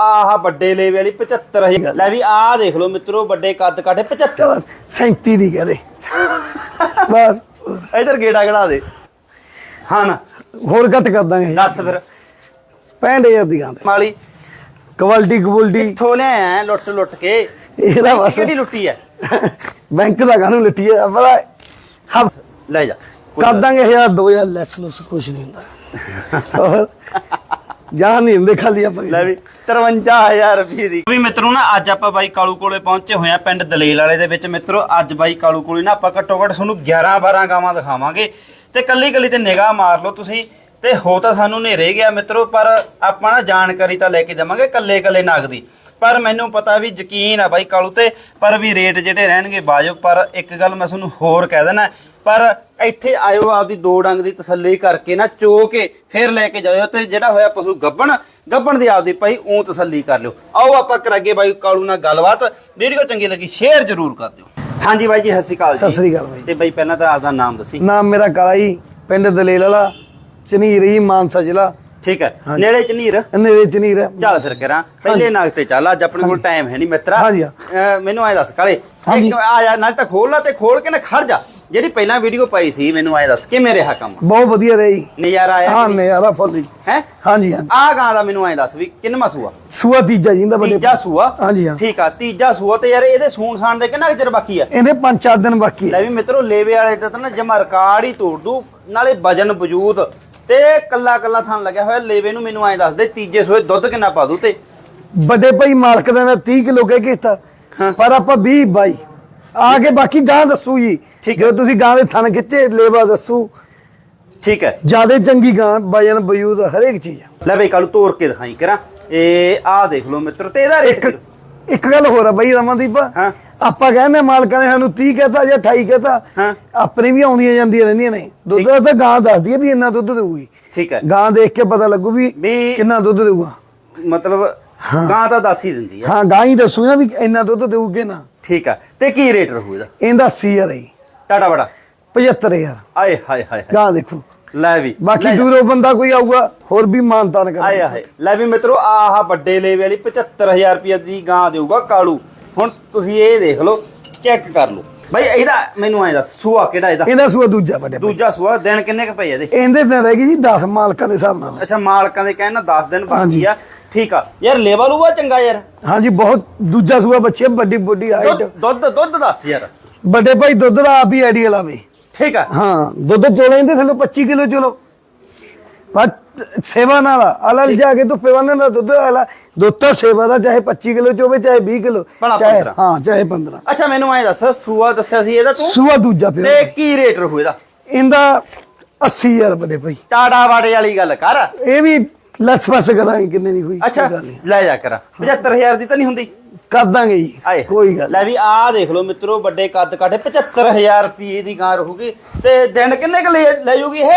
ਆਹ ਵੱਡੇ ਲੇਵੇ ਵਾਲੀ 75000 ਲੈ ਵੀ ਆਹ ਦੇਖ ਲਓ ਮਿੱਤਰੋ ਵੱਡੇ ਕੱਦ ਕਾਠੇ 75 ਚਲੋ 37 ਦੀ ਕਹਦੇ। ਬਸ। ਇਧਰ ਗੇੜਾ ਗੜਾ ਦੇ। ਹਾਂ ਨਾ। ਹੋਰ ਘੱਟ ਕਰ ਦਾਂਗੇ। ਦੱਸ ਫਿਰ। 65000 ਦੀਆਂ ਤੇ। ਮਾਲੀ। ਕੁਆਲਿਟੀ ਕੁਆਲਿਟੀ ਕਿੱਥੋਂ ਲਿਆਇਆ ਲੁੱਟ ਲੁੱਟ ਕੇ? ਇਹਦਾ ਬਸ। ਕਿਹੜੀ ਲੁੱਟੀ ਐ? ਬੈਂਕ ਦਾ ਕਾਹਨੂੰ ਲੱਟੀ ਹੈ ਬੜਾ ਹੱਥ ਲੈ ਜਾ। ਕਰ ਦਾਂਗੇ ਹਜ਼ਾਰ 2000 ਲੈਸ ਲੁਸ ਕੁਛ ਨਹੀਂ ਹੁੰਦਾ। ਜਾਨ ਨਹੀਂ ਹੁੰਦੇ ਖਾਲੀ ਆਪਾਂ ਲੈ ਵੀ 53000 ਰੁਪਏ ਦੀ। ਵੀ ਮਿੱਤਰੋ ਨਾ ਅੱਜ ਆਪਾਂ ਬਾਈ ਕਾਲੂ ਕੋਲੇ ਪਹੁੰਚੇ ਹੋਏ ਆ ਪਿੰਡ ਦਲੇਲ ਵਾਲੇ ਦੇ ਵਿੱਚ। ਮਿੱਤਰੋ ਅੱਜ ਬਾਈ ਕਾਲੂ ਕੋਲੇ ਨਾ ਆਪਾਂ ਘੱਟੋ ਘੱਟ ਤੁਹਾਨੂੰ 11 12 ਗਾਵਾਂ ਦਿਖਾਵਾਂਗੇ। ਤੇ ਕੱਲੀ ਕੱਲੀ ਤੇ ਨਿਗਾਹ ਮਾਰ ਲਓ ਤੁਸੀਂ। ਤੇ ਹੋ ਤਾਂ ਸਾਨੂੰ ਨੇਰੇ ਗਿਆ ਮਿੱਤਰੋ ਪਰ ਆਪਾਂ ਨਾ ਜਾਣਕਾਰੀ ਤਾਂ ਲੈ ਕੇ ਦੇਵਾਂਗੇ ਕੱਲੇ ਕੱਲੇ ਨਗ ਦੀ। ਪਰ ਮੈਨੂੰ ਪਤਾ ਵੀ ਯਕੀਨ ਆ ਬਾਈ ਕਾਲੂ ਤੇ ਪਰ ਵੀ ਰੇਟ ਜਿਹੜੇ ਰਹਿਣਗੇ ਬਾਜੋ। ਪਰ ਇੱਕ ਗੱਲ ਮੈਂ ਤੁਹਾਨੂੰ ਹੋਰ ਕਹਿ ਦੇਣਾ ਪਰ ਇੱਥੇ ਆਇਓ ਆਪਦੀ ਦੋ ਡੰਗ ਦੀ ਤਸੱਲੀ ਕਰਕੇ ਨਾ ਚੋ ਕੇ ਫਿਰ ਲੈ ਕੇ ਜਾਇਓ ਤੇ ਜਿਹੜਾ ਹੋਇਆ ਪਸ਼ੂ ਗੱਬਣ ਗੱਬਣ ਦੀ ਆਪਦੀ ਭਾਈ ਉਹ ਤਸੱਲੀ ਕਰ ਲਿਓ। ਆਓ ਆਪਾਂ ਕਰਾਂਗੇ ਬਾਈ ਕਾਲੂ ਨਾਲ ਗੱਲਬਾਤ। ਵੀਡੀਓ ਚੰਗੀ ਲੱਗੀ ਸ਼ੇਅਰ ਜ਼ਰੂਰ ਕਰ ਦਿਓ। ਹਾਂਜੀ ਬਾਈ ਜੀ ਸਤਿ ਸ਼੍ਰੀ ਅਕਾਲ ਜੀ। ਸਤਿ ਸ੍ਰੀ ਅਕਾਲ ਬਾਈ। ਤੇ ਬਾਈ ਪਹਿਲਾਂ ਤਾਂ ਆਪਦਾ ਨਾਮ ਦੱਸੀ। ਨਾਮ ਮੇਰਾ ਕਾਲਾ ਜੀ ਪਿੰਡ ਦਲੇਲ ਵਾਲਾ ਚਨੀਰੀ ਮਾਨਸਾ ਜ਼ਿਲ੍ਹਾ। ਠੀਕ ਹੈ। ਨੇੜੇ ਚ ਨੀਰ ਨੇੜੇ ਚਨੀਰ। ਚੱਲ ਫਿਰ ਕਰਾਂ। ਪਹਿਲੇ ਨਾਗ ਤੇ ਚੱਲ ਅੱਜ ਆਪਣੇ ਕੋਲ ਟਾਈਮ ਹੈ ਨਹੀਂ ਮਿੱਤਰਾ। ਮੈਨੂੰ ਐ ਦੱਸ ਕਾਲੇ ਆ ਜਾ ਨਾਲ ਤਾਂ ਖੋਲ ਲਾ ਤੇ ਖੋਲ ਕੇ ਨਾ ਖੜ ਜਾ। ਜਿਹੜੀ ਪਹਿਲਾਂ ਵੀਡੀਓ ਪਾਈ ਸੀ ਮੈਨੂੰ ਐ ਦੱਸ ਕਿਵੇਂ ਰਿਹਾ ਕੰਮ? ਬਹੁਤ ਵਧੀਆ ਰਹੀ ਨਜ਼ਾਰਾ ਆਇਆ ਹਾਂ ਨਜ਼ਾਰਾ ਫੁੱਲ ਜੀ। ਹੈ? ਹਾਂਜੀ ਹਾਂ ਆ ਗਾਂ ਦਾ ਮੈਨੂੰ ਐ ਦੱਸ ਵੀ ਕਿੰਨਵਾਂ ਸੂਆ? ਸੂਆ ਤੀਜਾ ਜੀ ਦਾ ਵੱਡੇ ਤੀਜਾ ਸੂਆ? ਹਾਂਜੀ ਹਾਂ। ਠੀਕ ਆ ਤੀਜਾ ਸੂਆ ਤੇ ਯਾਰ ਇਹਦੇ ਸੂਣ ਸਾਣ ਦੇ ਕਿੰਨਾ ਚਿਰ ਬਾਕੀ ਆ? ਇਹਦੇ ਪੰਜ ਚਾਰ ਦਿਨ ਬਾਕੀ ਲੈ ਹੈ ਵੀ ਮਿੱਤਰੋ ਲੇਵੇ ਵਾਲੇ ਤੇ ਤਾਂ ਨਾ ਜਮਾ ਰਿਕਾਰਡ ਹੀ ਤੋੜ ਦੂ ਨਾਲੇ ਵਜਨ ਵਜੂਦ ਤੇ ਕੱਲਾ ਕੱਲਾ ਥਾਂ ਲੱਗਿਆ ਹੋਇਆ ਲੇਵੇ ਨੂੰ ਮੈਨੂੰ ਐ ਦੱਸ ਦੇ ਤੀਜੇ ਸੂਏ ਦੁੱਧ ਕਿੰਨਾ ਪਾ ਦੂ ਤੇ? ਵੱਡੇ ਭਾਈ ਮਾਲਕ ਦਾ 30 ਕਿਲੋ ਕਹਿ ਕੇ ਦਿੱਤਾ ਹਾਂ। ਪਰ ਆਪਾਂ 20 ਬਾਈ। ਆ ਕੇ ਬਾਕੀ ਗਾਂ ਦੱਸੂ ਜੀ ਠੀਕ ਜੋ ਤੁਸੀਂ ਗਾਂ ਦੇ ਥਣ ਖਿੱਚੇ ਲੇਵਾ ਦੱਸੂ। ਠੀਕ ਹੈ। ਜਿਆਦੇ ਚੰਗੀ ਗਾਂ ਵਜਨ ਬਯੂਦ ਹਰੇਕ ਚੀਜ਼ ਆ। ਲੈ ਬਈ ਕੱਲ ਤੋੜ ਕੇ ਦਿਖਾਈ ਕਰਾਂ। ਇਹ ਆਹ ਦੇਖ ਲਓ ਮਿੱਤਰ ਤੇ ਇਹਦਾ ਰੇਟ ਇੱਕ ਇੱਕ ਗੱਲ ਹੋਰ ਆ ਬਈ ਰਮਨਦੀਪ। ਹਾਂ। ਆਪਾਂ ਕਹਿੰਦੇ ਮਾਲਕਾਂ ਨੇ ਸਾਨੂੰ 30 ਕਹਤਾ ਜਾਂ 28 ਕਹਤਾ। ਹਾਂ। ਆਪਣੇ ਵੀ ਆਉਂਦੀਆਂ ਜਾਂਦੀਆਂ ਰਹਿੰਦੀਆਂ ਨੇ। ਦੁੱਧ ਦਾ ਤਾਂ ਗਾਂ ਦੱਸਦੀ ਹੈ ਵੀ ਇੰਨਾ ਦੁੱਧ ਦੇਊਗੀ। ਠੀਕ ਹੈ। ਗਾਂ ਦੇਖ ਕੇ ਪਤਾ ਲੱਗੂ ਵੀ ਕਿੰਨਾ ਦੁੱਧ ਦੇਊਗਾ। ਮਤਲਬ ਗਾਂ ਤਾਂ ਦੱਸ ਹੀ ਦਿੰਦੀ ਆ। ਹਾਂ ਗਾਂ ਹੀ ਦੱਸੂ ਨਾ ਵੀ ਇੰਨਾ ਦੁੱਧ ਦੇਊਗੇ ਨਾ। ਠੀਕ ਆ ਤੇ ਕੀ ਰੇਟ ਰਹੂ ਇਹਦਾ? ਇਹਦਾ 80000 ਹੈ ਟਾਟਾ ਬੜਾ। 75000 ਆਏ ਹਾਏ ਹਾਏ ਹਾਏ। ਗਾਂ ਦੇਖੋ। ਲੈ ਵੀ ਬਾਕੀ। ਦੂਰੋਂ ਬੰਦਾ ਕੋਈ ਆਊਗਾ ਹੋਰ ਵੀ ਮਾਨਤਾਨ ਕਰ ਆਏ ਹਾਏ। ਲੈ ਵੀ ਮਿੱਤਰੋ ਆਹ ਵੱਡੇ ਲੇਵੇ ਵਾਲੀ 75000 ਰੁਪਏ ਦੀ ਗਾਂ ਦੇਊਗਾ ਕਾਲੂ। ਹੁਣ ਤੁਸੀਂ ਇਹ ਦੇਖ ਲਓ ਚੈੱਕ ਕਰ ਲਓ। ਬਾਈ ਇਹਦਾ ਮੈਨੂੰ ਐ ਦੱਸ ਸੂਆ ਕਿਹੜਾ ਇਹਦਾ? ਇਹਦਾ ਸੂਆ ਦੂਜਾ ਵੱਡੇ ਭਾਈ। ਦੂਜਾ ਸੂਆ ਦਿਨ ਕਿੰਨੇ ਕ ਪਏ ਇਹਦੇ? ਇਹਦੇ ਤੇ ਰਹਿ ਗਈ ਜੀ 10 ਮਾਲਕਾਂ ਦੇ ਹਿਸਾਬ ਨਾਲ। ਅੱਛਾ ਮਾਲਕਾਂ ਦੇ ਕਹਿਣ ਨਾਲ 10 ਦਿਨ ਬਾਕੀ ਹਾਂਜੀ। ਆ। ਠੀਕ ਆ। ਯਾਰ ਲੇਵਾ ਲੂਵਾ ਚੰਗਾ ਯਾਰ। ਹਾਂਜੀ ਬਹੁਤ ਦੂਜਾ ਸੂਆ ਬੱਚੇ ਵੱਡੀ ਵੱਡੀ ਹਾਈਟ ਦੁੱਧ ਦੁੱਧ ਦੱਸ ਯਾਰ। ਵੱਡੇ ਭਾਈ ਦੁੱਧ ਦਾ ਆਪ ਹੀ ਆਈਡੀਆ ਲਾਵੇ। ਠੀਕ ਆ। ਹਾਂ ਦੁੱਧ ਚੋਲੇ ਇਹਦੇ ਥੱਲੇ 25 ਕਿਲੋ ਚਲੋ। ਪਰ ਸੇਵਾ ਨਾਲ ਅਲਲ ਜਾ ਕੇ ਧੁੱਪੇ ਬੰਨਣ ਦਾ ਦੁੱਧ ਵਾਲਾ ਦੁੱਧ ਤਾਂ ਸੇਵਾ ਦਾ ਚਾਹੇ 25 ਕਿਲੋ ਚ ਹੋਵੇ ਚਾਹੇ 20 ਕਿਲੋ ਭਲਾ ਚਾਹੇ 15 ਹਾਂ ਚਾਹੇ 15 ਅੱਛਾ ਮੈਨੂੰ ਐ ਦੱਸ ਸੂਆ ਦੱਸਿਆ ਸੀ ਇਹਦਾ ਤੂੰ? ਸੂਆ ਦੂਜਾ ਪਿਆ ਤੇ ਕੀ ਰੇਟ ਰਹੂ ਇਹਦਾ? ਇਹਦਾ 80000 ਵੱਡੇ ਭਾਈ। ਟਾਟਾ ਵਾੜੇ ਵਾਲੀ ਗੱਲ ਕਰ। ਇਹ ਵੀ ਲੈਸ ਪਾਸ ਕਰਾਂਗੇ ਕਿੰਨੇ ਦੀ ਹੋਈ ਅੱਛਾ। ਲੈ ਜਾ ਕਰ। 75000 ਦੀ ਤਾਂ ਨਹੀਂ ਹੁੰਦੀ। ਕਰ ਦਾਂਗੇ ਜੀ। ਆਏ। ਕੋਈ ਗੱਲ ਲੈ ਵੀ ਆਹ ਦੇਖ ਲਓ ਮਿੱਤਰੋ ਵੱਡੇ ਕੱਦ ਕਾਠੇ 75000 ਰੁਪਏ ਦੀ ਗਾਂ ਰਹੂਗੀ। ਤੇ ਦਿਨ ਕਿੰਨੇ ਕੁ ਲੈ ਜੂਗੀ ਇਹ?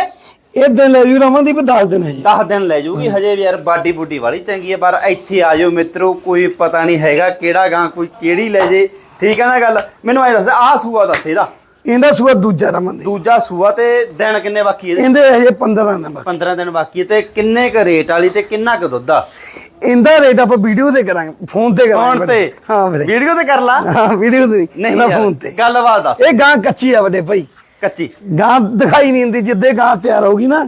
ਇਹ ਦਿਨ ਲੈ ਜੂ ਰਮਨਦੀਪ 10 ਦਿਨ ਹੈ ਜੀ। 10 ਦਿਨ ਲੈ ਜੂਗੀ। ਹਜੇ ਵੀ ਯਾਰ ਬਾਡੀ ਬੁੱਡੀ ਵਾਲੀ ਚੰਗੀ ਹੈ ਪਰ ਇੱਥੇ ਆ ਜਾਓ ਮਿੱਤਰੋ ਕੋਈ ਪਤਾ ਨਹੀਂ ਹੈਗਾ ਕਿਹੜਾ ਗਾਂ ਕੋਈ ਕਿਹੜੀ ਲੈ ਜੇ। ਠੀਕ ਹੈ ਨਾ ਗੱਲ? ਮੈਨੂੰ ਐ ਦੱਸ ਆਹ ਸੂਆ ਦੱਸ ਇਹਦਾ। ਇਹਦਾ ਸੂਆ ਦੂਜਾ ਰਮਨਦੀਪ। ਦੂਜਾ ਸੂਆ ਤੇ ਦਿਨ ਕਿੰਨੇ ਬਾਕੀ ਇਹਦੇ? ਇਹਦੇ ਹਜੇ 15 ਨੰਬਰ 15 ਦਿਨ ਬਾਕੀ ਹੈ ਤੇ ਕਿੰਨੇ ਕ ਰੇਟ ਵਾਲੀ ਤੇ ਕਿੰਨਾ ਕ ਦੁੱਧ ਆ? ਇਹਦਾ ਰੇਟ ਆਪਾਂ ਵੀਡੀਓ ਤੇ ਕਰਾਂਗੇ ਫੋਨ ਤੇ ਕਰਾਂਗੇ ਫੋਨ ਤੇ। ਹਾਂ ਵੀਰੇ ਵੀਡੀਓ ਤੇ ਕਰ ਲਾ। ਹਾਂ ਵੀਡੀਓ ਤੇ ਨਹੀਂ ਯਾਰ, ਫੋਨ ਤੇ। ਗੱਲਬਾਤ ਦੱਸ। ਇਹ ਗਾਂ ਕੱਚੀ ਆ ਵੱਡੇ ਭਾਈ। ਕੱਚੀ। ਗਾਂ ਦਿਖਾਈ ਨਹੀਂ ਦਿੰਦੀ ਜਿੱਦੇ ਗਾਂ ਤਿਆਰ ਹੋਗੀ ਨਾ?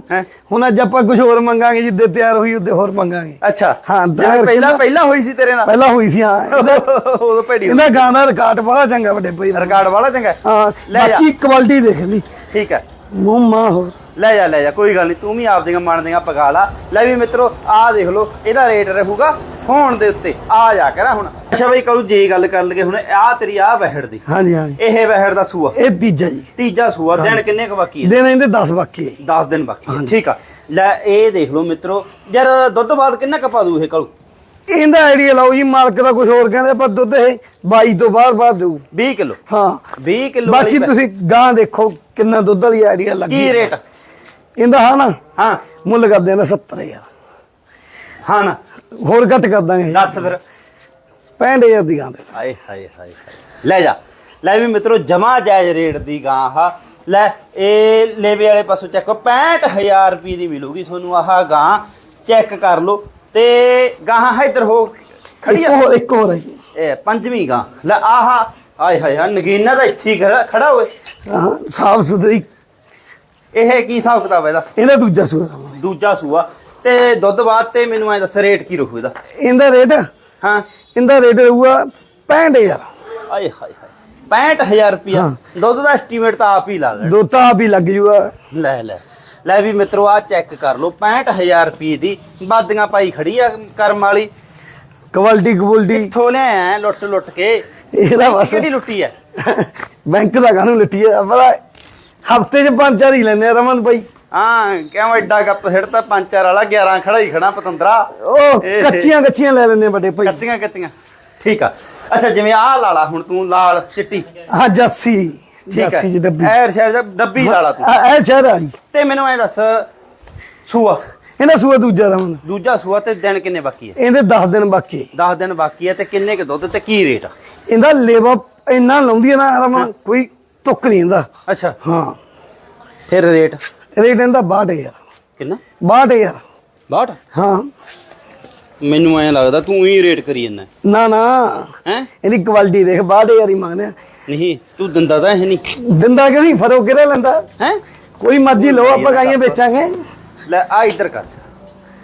ਹੁਣ ਅੱਜ ਆਪਾਂ ਕੁਝ ਹੋਰ ਮੰਗਾਂਗੇ ਜਿੱਦੇ ਤਿਆਰ ਹੋਈ ਉਹਦੇ ਹੋਰ ਮੰਗਾਂਗੇ। ਅੱਛਾ। ਹਾਂ, ਪਹਿਲਾਂ ਪਹਿਲਾਂ ਹੋਈ ਸੀ ਤੇਰੇ ਨਾਲ? ਪਹਿਲਾਂ ਹੋਈ ਸੀ ਹਾਂ। ਉਦੋਂ ਭੇੜੀ ਇਹਦਾ ਗਾਂ ਦਾ ਰਿਕਾਰਡ ਬੜਾ ਚੰਗਾ ਵੱਡੇ ਭਾਈ। ਰਿਕਾਰਡ ਵਾਲਾ ਚੰਗਾ। ਹਾਂ ਬਾਕੀ ਕੁਆਲਿਟੀ ਦੇਖ ਲਈ। ਠੀਕ ਹੈ। ਮੂੰਹ ਮਾਂ ਹੋਰ। ਲੈ ਜਾ ਲੈ ਜਾ ਕੋਈ ਗੱਲ ਨਹੀਂ ਤੂੰ ਵੀ ਆਪਦੀਆਂ ਮੰਨਦੀਆਂ ਪਗਾ ਲਾ। ਲੈ ਵੀ ਮਿੱਤਰੋ ਆਹ ਦੇਖ ਲਓ ਇਹਦਾ ਰੇਟ ਰਹੂਗਾ ਫੋਨ ਦੇ ਉੱਤੇ ਆ ਜਾ ਕਰਾ ਹੁਣ। ਅੱਛਾ ਬਈ ਕਰੂ ਜੇ ਗੱਲ ਕਰ ਲਈਏ ਹੁਣ ਆਹ ਤੇਰੀ ਆਹ ਵਹਿੜ ਦੀ। ਹਾਂਜੀ ਹਾਂਜੀ। ਇਹ ਵਹਿੜ ਦਾ ਸੂਆ। ਇਹ ਤੀਜਾ ਜੀ। ਤੀਜਾ ਸੂਆ ਦਿਨ ਕਿੰਨੇ ਕੁ ਬਾਕੀ ਹੈ? ਦਿਨ ਇਹਦੇ 10 ਬਾਕੀ ਹੈ ਜੀ। 10 ਦਿਨ ਬਾਕੀ ਹੈ ਠੀਕ ਆ। ਲੈ ਇਹ ਦੇਖ ਲਓ ਮਿੱਤਰੋ ਯਾਰ ਦੁੱਧ ਬਾਅਦ ਕਿੰਨਾ ਕੁ ਪਾ ਦੂ ਇਹ ਕਰੂ? ਇਹਦਾ ਆਈਡੀਆ ਲਾਓ ਜੀ ਮਾਲਕ ਦਾ ਕੁਝ ਹੋਰ ਕਹਿੰਦੇ ਪਰ ਦੁੱਧ ਇਹ 22 ਤੋਂ ਬਾਹਰ ਬਾਅਦ ਦੇਊ। 20 ਕਿਲੋ? ਹਾਂ। 20 ਕਿਲੋ ਬਾਕੀ ਤੁਸੀਂ ਗਾਂ ਦੇਖੋ ਕਿੰਨਾ ਦੁੱਧ ਵਾਲੀ ਆਈਡੀਆ ਲੱਗੀ ਕੀ ਰੇਟ ਇਹਦਾ ਹਾਂ ਨਾ? ਹਾਂ। ਮੁੱਲ ਕਰਦੇ ਆ ਨਾ 70000 ਹਾਂ ਨਾ। ਹੋਰ ਘੱਟ ਕਰ ਦਾਂਗੇ। ਦੱਸ ਫਿਰ। 65000 ਦੀ ਗਾਂ ਦੇ ਹਾਏ ਹਾਏ ਹਾਏ। ਲੈ ਜਾ। ਲੈ ਵੀ ਮਿੱਤਰੋ ਜਮਾ ਜਾਇਜ਼ ਰੇਟ ਦੀ ਗਾਂ ਆਹ। ਲੈ ਇਹ ਲੇਵੇ ਵਾਲੇ ਪਾਸੋਂ ਚੈੱਕ 65000 ਰੁਪਏ ਦੀ ਮਿਲੂਗੀ ਤੁਹਾਨੂੰ ਆਹ ਗਾਂ। ਚੈੱਕ ਕਰ ਲਓ। ਤੇ ਗਾਹਾਂ ਇੱਧਰ ਹੋ ਖੜੀ ਆ। ਇੱਕ ਹੋਰ ਹੈ ਇਹ ਪੰਜਵੀਂ ਗਾਂ। ਲੈ ਆਹਾ ਆਏ ਹਾਏ ਹਾਂ ਨਗੀਨਾ ਦਾ ਇੱਥੇ ਖੜਾ ਖੜਾ ਹੋਏ। ਹਾਂ ਸਾਫ਼ ਸੁਥਰੀ ਇਹ ਕੀ ਹਿਸਾਬ ਕਿਤਾਬ ਹੈ ਇਹਦਾ? ਇਹਦਾ ਦੂਜਾ ਸੂਆ ਦੂਜਾ ਸੂਆ। ਤੇ ਦੁੱਧ ਬਾਅਦ ਤੇ ਮੈਨੂੰ ਐ ਦੱਸ ਰੇਟ ਕੀ ਰਹੂ ਇਹਦਾ? ਇਹਦਾ ਰੇਟ? ਹਾਂ। ਇਹਦਾ ਰੇਟ ਰਹੂਗਾ 65000 ਆਏ ਹਾਏ ਹਾਏ। 65000 ਰੁਪਿਆ ਹਾਂ। ਦੁੱਧ ਦਾ ਐਸਟੀਮੇਟ ਤਾਂ ਆਪ ਹੀ ਲਾ ਲੈਣਾ। ਦੋ ਤਾਂ ਆਪ ਹੀ ਲੱਗ ਜੂਗਾ। ਲੈ ਲੈ। ਲੈ ਵੀ ਮਿੱਤਰੋ ਆ ਚੈੱਕ ਕਰ ਲਓ। 65000 ਰੁਪਏ ਦੀ ਬਾਦੀਆਂ ਪਾਈ ਖੜੀ ਆ ਕਰਮ ਵਾਲੀ। ਕੁਆਲਿਟੀ ਕੁਆਲਿਟੀ ਕਿੱਥੋਂ ਲਿਆਇਆ ਲੁੱਟ ਲੁੱਟ ਕੇ। ਇਹਦਾ ਬਸ। ਕਿਹੜੀ ਲੁੱਟੀ ਐ ਬੈਂਕ ਦਾ ਕਾਹਨੂੰ ਲੱਟੀ ਹੈ? ਪਰ ਹਫ਼ਤੇ 'ਚ ਪੰਜ ਚਾਰ ਹੀ ਆ ਰਮਨ ਭਾਈ ਹਾਂ ਕਿਉਂ ਐਡਾ ਗੱਪ ਸਿੱਟਦਾ ਪੰਜ ਚਾਰ ਵਾਲਾ 11 ਖੜਾ ਹੀ ਖੜਾ ਪਤੰਦਰਾ। ਉਹ ਇਹ- ਕੱਚੀਆਂ ਕੱਚੀਆਂ ਲੈ ਲੈਂਦੇ ਆ ਵੱਡੇ ਭਾਈ। ਕੱਚੀਆਂ ਕੱਚੀਆਂ। ਠੀਕ ਆ। ਅੱਛਾ ਜਿਵੇਂ ਆਹ ਲਾਲਾ ਹੁਣ ਤੂੰ ਲਾਲ ਚਿੱਟੀ। ਹਾਂ ਜੱਸੀ। ਠੀਕ ਹੈ ਜੱਸੀ ਜੀ ਡੱਬੀ। ਐਰ ਸ਼ਹਿਰ ਦਾ ਡੱਬੀ ਲਾਲਾ ਤੂੰ। ਆ- ਇਹ ਸ਼ਹਿਰ ਆਈ ਤੇ ਮੈਨੂੰ ਐ ਦੱਸ ਸੂਆ। ਇਹਨਾਂ ਸੂਆ ਦੂਜਾ ਰਮਨ। ਦੂਜਾ ਸੂਆ ਤੇ ਦਿਨ ਕਿੰਨੇ ਬਾਕੀ ਐ ਇਹਦੇ 10 ਦਿਨ ਬਾਕੀ। ਹੈ। 10 ਦਿਨ ਬਾਕੀ ਐ ਤੇ ਕਿੰਨੇ ਕੁ ਦੁੱਧ ਤੇ ਕੀ ਰੇਟ ਆ? ਇਹਦਾ ਲੇਵਾ ਇੰਨਾ ਲਾਉਂਦੀ ਹੈ ਨਾ ਰਮਨ ਕੋਈ ਤੁੱਕ ਨਹੀਂ ਇਹਦਾ ਅੱਛਾ। ਹਾਂ। ਫਿਰ ਰੇਟ? ਰੇਟ ਇਹਦਾ 62000 ਕਿੰਨਾ? 62000 62 ਹਾਂ। ਮੈਨੂੰ ਐ ਲੱਗਦਾ ਤੂੰ ਹੀ ਰੇਟ ਕਰੀ ਜਾਂਦਾ। ਨਾ ਨਾ। ਹੈ? ਇਹਦੀ ਕੁਆਲਿਟੀ ਦੇਖ 62000 ਹੀ ਮੰਗਦੇ ਆ। ਨਹੀਂ ਤੂੰ ਦਿੰਦਾ ਤਾਂ ਇਹ ਨਹੀਂ। ਦਿੰਦਾ ਕਿ ਨਹੀਂ? ਫਰੋ ਕਿਹੜਾ ਲੈਂਦਾ? ਹੈ? ਕੋਈ ਮਰਜ਼ੀ ਲਓ ਆਪਾਂ ਗਾਈਆਂ ਵੇਚਾਂਗੇ। ਲੈ ਆ ਇੱਧਰ ਕਰ।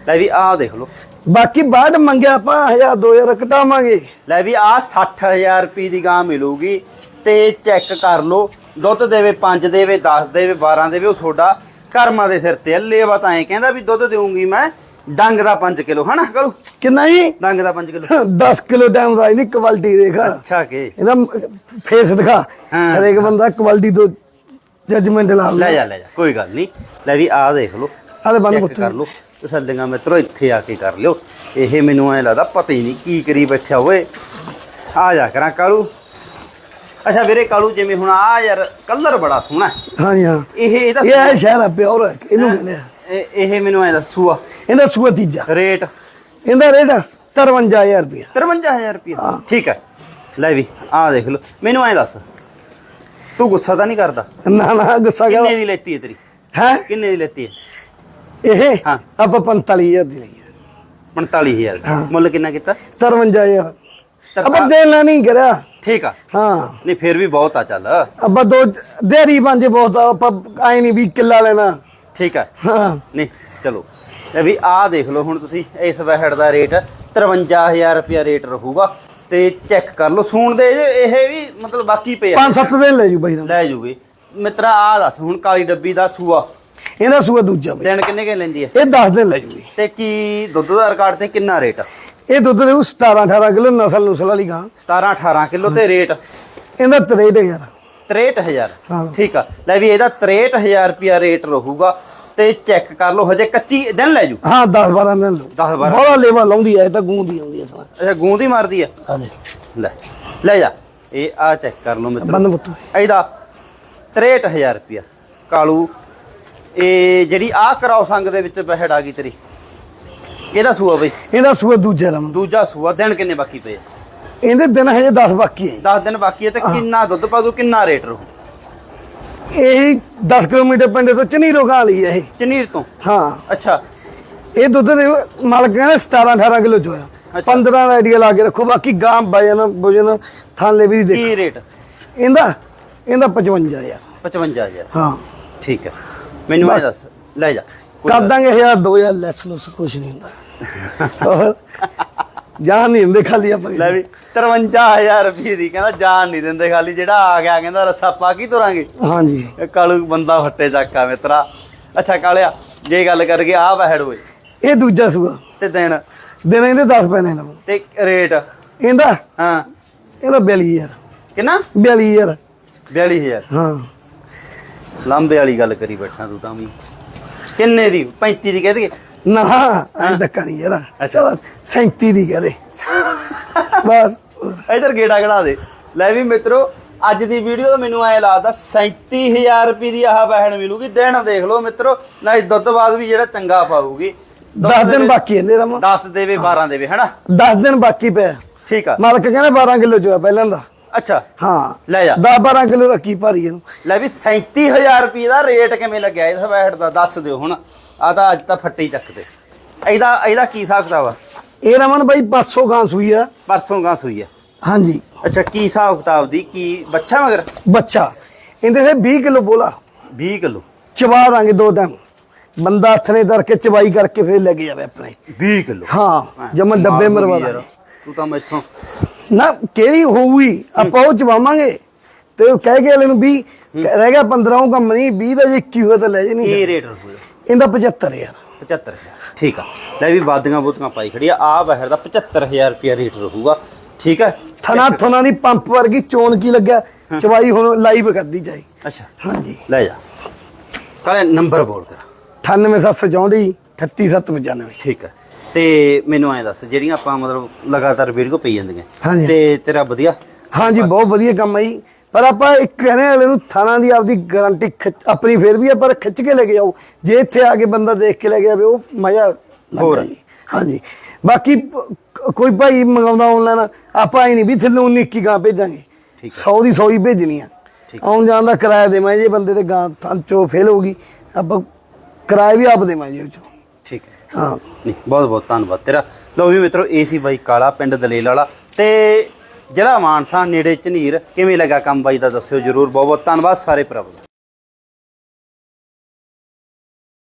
ਲੈ ਵੀ ਆਹ ਦੇਖ ਲਓ। ਬਾਕੀ ਬਾਅਦ ਮੰਗਿਆ ਆਪਾਂ 1000 2000 ਕਟਾਵਾਂਗੇ। ਲੈ ਵੀ ਆ 60000 ਰੁਪਏ ਦੀ ਗਾਂ ਮਿਲੂਗੀ। ਤੇ ਚੈੱਕ ਕਰ ਲਓ। ਦੁੱਧ ਦੇਵੇ 5 ਦੇਵੇ 10 ਦੇਵੇ 12 ਦੇਵੇ ਉਹ ਤੁਹਾਡਾ ਕਰਮਾਂ ਦੇ ਸਿਰ ਤੇ ਆ। ਲੇਵਾ ਤਾਂ ਐ ਕਹਿੰਦਾ ਵੀ ਦੁੱਧ ਦੇਊਂਗੀ ਮੈਂ ਡੰਗ ਦਾ 5 ਕਿਲੋ ਹਨਾ ਕਰੂ ਕਿੰਨਾ ਜੀ? ਡੰਗ ਦਾ 5 ਕਿਲੋ। 10 ਕਿਲੋ ਟਾਈਮ ਦਾ ਇਹਦੀ ਕੁਆਲਿਟੀ ਦੇਖ। ਅੱਛਾ ਕੇ? ਇਹਦਾ ਫੇਸ ਦਿਖਾ। ਹਰੇਕ ਬੰਦਾ ਕੁਆਲਿਟੀ ਤੋਂ ਜੱਜਮੈਂਟ ਲਾ ਲੈ ਜਾ ਲੈ ਜਾ ਕੋਈ ਗੱਲ ਨਹੀਂ। ਲੈ ਵੀ ਆਹ ਦੇਖ ਲਓ। ਆਲੇ ਬੰਦ ਪੁੱਤ। ਕਰ ਲਓ। ਤਸੱਲੀਆਂ ਮਿੱਤਰੋ ਇੱਥੇ ਆ ਕੇ ਕਰ ਲਿਓ। ਇਹ ਮੈਨੂੰ ਐ ਲੱਗਦਾ ਪਤਾ ਹੀ ਨਹੀਂ ਕੀ ਕਰੀ ਬੈਠਿਆ ਓਏ ਆ ਜਾ ਕਰਾਂ ਕਾਲੂ। ਅੱਛਾ ਵੀਰੇ ਕਾਲੂ ਜਿਵੇਂ ਹੁਣ ਆ ਯਾਰ ਕਲਰ ਬੜਾ ਸੋਹਣਾ ਹੈ। ਹਾਂ। ਇਹ ਇਹਦਾ ਇਹ ਹੈ ਸ਼ਹਿਰ ਆ ਪਿਓਰ ਹੈ ਇਹਨੂੰ ਕਹਿੰਦੇ ਆ। ਇਹ ਇਹ ਮੈਨੂੰ ਐ ਦੱਸੂਆ ਇਹਦਾ ਸੂਆ ਤੀਜਾ। ਰੇਟ? ਇਹਦਾ ਰੇਟ 53000 ਰੁਪਇਆ। 53000 ਰੁਪਏ ਠੀਕ ਹੈ। ਲੈ ਵੀ ਆਹ ਦੇਖ ਲਓ। ਮੈਨੂੰ ਐ ਦੱਸ ਤੂੰ ਗੁੱਸਾ ਤਾਂ ਨਹੀਂ ਕਰਦਾ? ਨਾ ਨਾ ਗੁੱਸਾ ਕਿੰਨੇ ਕਰ ਦੀ ਲੈਤੀ ਹੈ ਤੇਰੀ? ਹੈ? ਕਿੰਨੇ ਦੀ ਲੈਤੀ ਹੈ? ਇਹ ਹਾਂ। ਆਪਾਂ 45000 ਦੀ ਲਈ ਹੈ। 45000 ਹਾਂ। ਮੁੱਲ ਕਿੰਨਾ ਕੀਤਾ? 53000 ਤਾਂ ਆਪਾਂ ਦੇਣਾ ਨਹੀਂ ਕਰਿਆ। ਠੀਕ ਆ। ਹਾਂ। ਨਹੀਂ ਫਿਰ ਵੀ ਬਹੁਤ ਆ ਚੱਲ। ਆਪਾਂ ਦੋ ਦੇਰੀ ਪੰਜ ਬਹੁਤ ਆ, ਆਪਾਂ ਆਏ ਨਹੀਂ ਵੀ ਕਿੱਲਾ ਲੈਣਾ। ਠੀਕ ਆ। ਹਾਂ। ਨਹੀਂ ਚਲੋ। ਇਹ ਵੀ ਆਹ ਦੇਖ ਲਓ ਹੁਣ ਤੁਸੀਂ ਇਸ ਵੈਹੜ ਦਾ ਰੇਟ 53000 ਰੁਪਿਆ ਰੇਟ ਰਹੂਗਾ। ਤੇ ਚੈੱਕ ਕਰ ਲਓ ਸੂਣ ਦੇ ਇਹ ਵੀ ਮਤਲਬ ਬਾਕੀ ਪਏ ਆ। ਪੰਜ ਸੱਤ ਦਿਨ ਲੈ ਜੂ ਬਾਈ ਦਾ। ਲੈ ਜੂਗੇ। ਮਿੱਤਰਾ ਆਹ ਦੱਸ ਹੁਣ ਕਾਲੀ ਡੱਬੀ ਦਾ ਸੂਆ। ਇਹਦਾ ਸੂਆ ਦੂਜਾ ਬਾਈ। ਦਿਨ ਕਿੰਨੇ ਕੇ ਲੈਂਦੀ ਹੈ ਇਹ 10 ਦਿਨ ਲੈ ਜੂਗੀ। ਤੇ ਕੀ ਦੁੱਧ ਦਾ ਰਿਕਾਰਡ ਤੇ ਕਿੰਨਾ ਰੇਟ ਇਹ ਦੁੱਧ ਦੇਊ 17 18 ਕਿਲੋ ਨਸਲ ਨੁਸਲ ਵਾਲੀ ਗਾਂ। 17 18 ਕਿਲੋ ਤੇ ਰੇਟ? ਇਹਦਾ 63000 63000 ਹਾਂ। ਠੀਕ ਆ। ਲੈ ਵੀ ਇਹਦਾ 63000 ਰੁਪਿਆ ਰੇਟ ਰਹੂਗਾ ਤੇ ਚੈੱਕ ਕਰ ਲਓ ਹਜੇ ਕੱਚੀ ਦਿਨ ਲੈ ਜੂ? ਹਾਂ 10 12 ਦਿਨ ਲਓ 10 12 ਬੜਾ ਲੇਵਾ ਲਾਉਂਦੀ ਐ ਇਹ ਤਾਂ ਗੂੰਦੀ ਆਉਂਦੀ ਐ ਸਾਲਾ ਅੱਛਾ ਗੂੰਦ ਮਾਰਦੀ ਦੇ ਲੈ ਲੈ ਜਾ। ਇਹ ਆ ਚੈੱਕ ਕਰ ਲਓ ਮਿੱਤਰੋ। ਬੰਦ ਪੁੱਤ। ਇਹਦਾ 63000 ਰੁਪਿਆ ਕਾਲੂ ਇਹ ਜਿਹੜੀ ਆ ਕਰਾਓ ਸੰਗ ਦੇ ਵਿੱਚ ਬਹਿੜ ਆ ਗਈ ਤੇਰੀ। ਇਹਦਾ ਸੂਆ ਬਈ? ਇਹਦਾ ਸੂਆ ਦੂਜਾ ਰਮ। ਦੂਜਾ ਸੂਆ ਦਿਨ ਕਿੰਨੇ ਬਾਕੀ ਪਏ ਇਹਦੇ ਦਿਨ ਹਜੇ 10 ਬਾਕੀ ਐ 10 ਦਿਨ ਬਾਕੀ ਹੈ ਤੇ ਕਿੰਨਾ ਦੁੱਧ ਪਾ ਦੂ ਕਿੰਨਾ ਰੇਟ ਰਹੂ? ਇਹ 10 ਕਿਲੋਮੀਟਰ ਪਿੰਡ ਤੋਂ ਚਨੀ ਰੋਗਾ ਲਈ ਇਹ। ਚਨੀਰ ਤੋਂ? ਹਾਂ। ਅੱਛਾ। ਇਹ ਦੁੱਧ ਦੇ ਮਾਲਕ ਕਹਿੰਦੇ 17 18 ਕਿਲੋ ਚੋਇਆ ਅੱਛਾ। 15 ਦਾ ਆਈਡੀਆ ਲਾ ਕੇ ਰੱਖੋ ਬਾਕੀ ਗਾਂ ਵਜਨ ਭੋਜਨ ਥਾਲੇ ਵੀ ਦੇਖ। ਕੀ ਰੇਟ? ਇਹਦਾ ਇਹਦਾ 55000 55000 ਹਾਂ। ਠੀਕ ਹੈ ਮੈਨੂੰ ਇਹ ਦੱਸ ਲੈ ਜਾ। ਕਰ ਦਾਂਗੇ 1000 2000 ਲੈਸ ਲੁਸ ਕੁਛ ਨਹੀਂ ਹੁੰਦਾ। ਜਾਨ ਨਹੀਂ ਹੁੰਦੇ ਖਾਲੀ ਆਪਾਂ। ਲੈ ਵੀ 53000 ਰੁਪਏ ਦੀ ਕਹਿੰਦਾ ਜਾਨ ਨਹੀਂ ਦਿੰਦੇ ਖਾਲੀ ਜਿਹੜਾ ਆ ਗਿਆ ਕਹਿੰਦਾ ਰੱਸਾ ਪਾ ਕੀ ਤੁਰਾਂਗੇ। ਹਾਂਜੀ। ਇਹ ਕਾਲੂ ਬੰਦਾ ਫੱਟੇ ਚੱਕਾ ਮਿੱਤਰਾ ਅੱਛਾ ਕਾਲਿਆ ਜੇ ਗੱਲ ਕਰਗੇ ਆ ਬਹਿੜ ਹੋਏ ਇਹ ਦੂਜਾ ਸੂਆ। ਤੇ ਦਿਨ? ਦਿਨ ਇਹਦੇ 10 ਪੈਣੇ ਨੇ। ਤੇ ਰੇਟ? ਇਹਦਾ? ਹਾਂ। ਇਹਦਾ 42000 ਕਿੰਨਾ? 42000 42000 ਹਾਂ। ਲਾਂਬੇ ਵਾਲੀ ਗੱਲ ਕਰੀ ਬੈਠਾ ਤੂੰ ਤਾਂ ਵੀ। ਕਿੰਨੇ ਦੀ 35 ਦੀ ਕਹਿ ਦਈਏ। ਨਾ ਐਂ ਧੱਕਾ ਨਹੀਂ ਯਾਰ। ਚਲ 37 ਦੀ ਕਹਦੇ ਬਸ। ਇਧਰ ਗੇੜਾ ਗੜਾ ਦੇ। ਲੈ ਵੀ ਮਿੱਤਰੋ ਅੱਜ ਦੀ ਵੀਡੀਓ ਮੈਨੂੰ ਐ ਲੱਗਦਾ 37000 ਰੁਪਏ ਦੀ ਆਹ ਬਹਿਣ ਮਿਲੂਗੀ। ਦਿਨ ਦੇਖ ਲਓ ਮਿੱਤਰੋ ਨਾ ਦੁੱਧ ਬਾਅਦ ਵੀ ਜਿਹੜਾ ਚੰਗਾ ਪਾਊਗੀ। 10 ਦਿਨ ਬਾਕੀ ਹੈ ਨੇਰਾ 10 ਦੇਵੇ 12 ਦੇਵੇ ਹਨਾ? 10 ਦਿਨ ਬਾਕੀ ਪਿਆ। ਠੀਕ ਆ। ਮਾਲਕ ਕਹਿੰਦਾ 12 ਕਿਲੋ ਚੋਇਆ ਪਹਿਲਾਂ ਦਾ। ਅੱਛਾ। ਹਾਂ। ਲੈ ਜਾ। 10 12 ਕਿਲੋ ਰੱਖੀ ਭਾਰੀ ਇਹਨੂੰ। ਲੈ ਵੀ 37000 ਰੁਪਏ ਦਾ ਰੇਟ ਕਿਵੇਂ ਲੱਗਿਆ? ਇਸ ਬੈਠ ਦਾ ਦੱਸ ਦਿਓ ਹੁਣ। ਆ ਤਾਂ ਅੱਜ ਤਾਂ ਫੱਟੀ ਚੱਕਦੇ ਇਹਦਾ ਇਹਦਾ ਕੀ ਹਿਸਾਬ ਕਿਤਾਬ ਆ? ਇਹ ਰਮਨ ਬਾਈ 500 ਗਾਂ ਸੂਈ ਆ। ਪਰਸੋਂ ਗਾਂ ਸੂਈ ਆ। ਹਾਂਜੀ। ਅੱਛਾ ਕੀ ਹਿਸਾਬ ਕਿਤਾਬ ਦੀ? ਕੀ ਬੱਚਾ ਮਗਰ? ਬੱਚਾ। ਇਹਦੇ ਤੇ 20 ਕਿਲੋ ਬੋਲਾ। 20 ਕਿਲੋ। ਚਬਾ ਦਾਂਗੇ ਦੋ ਟਾਈਮ ਬੰਦਾ ਹੱਥ ਨੇ ਧਰ ਕੇ ਚਬਾਈ ਕਰਕੇ ਫੇਰ ਲੈ ਕੇ ਜਾਵੇ ਆਪਣੇ। 20 ਕਿਲੋ। ਹਾਂ ਮੈਂ ਡੱਬੇ ਮਰਵਾ ਦਾਂਗੇ। ਤੂੰ ਤਾਂ ਮੈਥੋਂ ਨਾ ਕਿਹੜੀ ਹੋਊਗੀ? ਆਪਾਂ ਉਹ ਚਵਾਵਾਂਗੇ। ਤੇ ਉਹ ਕਹਿ ਕੇ ਅਲੇ ਨੂੰ 20 ਰਹਿ ਗਿਆ 15 ਉਹ ਕੰਮ ਨਹੀਂ 20 ਦਾ ਜੇ 21 ਹੋਇਆ ਤਾਂ ਲੈ ਜੇ ਨਹੀਂ ਕੀ ਰੇਟ ਰਹੂਗਾ ਇਹਦਾ 75 ਯਾਰ 75000 ਠੀਕ ਆ। ਲੈ ਵੀ ਵਾਦੀਆਂ ਬੂਤੀਆਂ ਪਾਈ ਖੜੀ ਆ। ਆ ਬਹਿਰ ਦਾ 75000 ਰੁਪਿਆ ਰੇਟ ਰਹੂਗਾ। ਠੀਕ ਹੈ ਥਣਾ ਥਣਾ ਦੀ ਪੰਪ ਵਰਗੀ ਚੋਣ ਕੀ ਲੱਗਿਆ? ਚਵਾਈ ਹੁਣ ਲਾਈਵ ਕਰਦੀ ਜਾਈ ਅੱਛਾ। ਹਾਂਜੀ। ਲੈ ਜਾ। ਕਾਲੇ ਨੰਬਰ ਬੋਲ ਕਰ 98764 38795 ਠੀਕ ਹੈ ਤੇ ਮੈਨੂੰ ਐਂ ਦੱਸ ਜਿਹੜੀਆਂ ਆਪਾਂ ਮਤਲਬ ਲਗਾਤਾਰ ਵੀਡੀਓ ਪਈ ਜਾਂਦੀਆਂ। ਹਾਂਜੀ। ਤੇ ਤੇਰਾ ਵਧੀਆ? ਹਾਂਜੀ ਬਹੁਤ ਵਧੀਆ ਕੰਮ ਹੈ ਜੀ। ਪਰ ਆਪਾਂ ਇੱਕ ਕਹਿੰਦੇ ਵਾਲੇ ਨੂੰ ਥਾਣਾ ਦੀ ਆਪਦੀ ਗਾਰੰਟੀ ਆਪਣੀ ਫੇਰ ਵੀ ਆ ਪਰ ਖਿੱਚ ਕੇ ਲੈ ਕੇ ਜਾਓ। ਜੇ ਇੱਥੇ ਆ ਕੇ ਬੰਦਾ ਦੇਖ ਕੇ ਲੈ ਕੇ ਜਾਵੇ ਉਹ ਮਜ਼ਾ ਹੋਰ। ਜੀ। ਹਾਂਜੀ। ਬਾਕੀ ਪ- ਕੋਈ ਭਾਈ ਮੰਗਾਉਂਦਾ ਆਨਲਾਈਨ ਆਪਾਂ ਹੀ ਨਹੀਂ ਵੀ ਥੱਲੇ 19 ਕੀ ਗਾਂ ਭੇਜਾਂਗੇ। ਠੀਕ 100 ਦੀ 100 ਹੀ ਭੇਜਣੀ ਆ। ਆਉਣ ਜਾਣ ਦਾ ਕਿਰਾਇਆ ਦੇਵਾਂ ਜੇ ਬੰਦੇ ਤੇ ਗਾਂ ਥਾਂ ਚੋਂ ਫੇਲ ਹੋਊਗੀ ਆਪਾਂ ਕਿਰਾਇਆ ਵੀ ਆਪ ਦੇਵਾਂ ਜੀ ਉਹ ਚੋਂ। ਠੀਕ ਹੈ। ਹਾਂ। ਨਹੀਂ, ਬਹੁਤ ਬਹੁਤ ਧੰਨਵਾਦ ਤੇਰਾ। ਲਓ ਵੀ ਮਿੱਤਰੋ, ਏ ਸੀ ਬਾਈ ਕਾਲਾ, ਪਿੰਡ ਦਲੇਲ ਵਾਲਾ। ਤੇ ਜਿਹੜਾ ਮਾਨਸਾ, ਨੇੜੇ ਝਨੀਰ, ਕਿਵੇਂ ਲੱਗਾ ਕੰਮ ਬਾਈ ਦਾ ਦੱਸਿਓ ਜਰੂਰ। ਬਹੁਤ ਬਹੁਤ ਧੰਨਵਾਦ ਸਾਰੇ ਭਰਾਵਾਂ ਦਾ।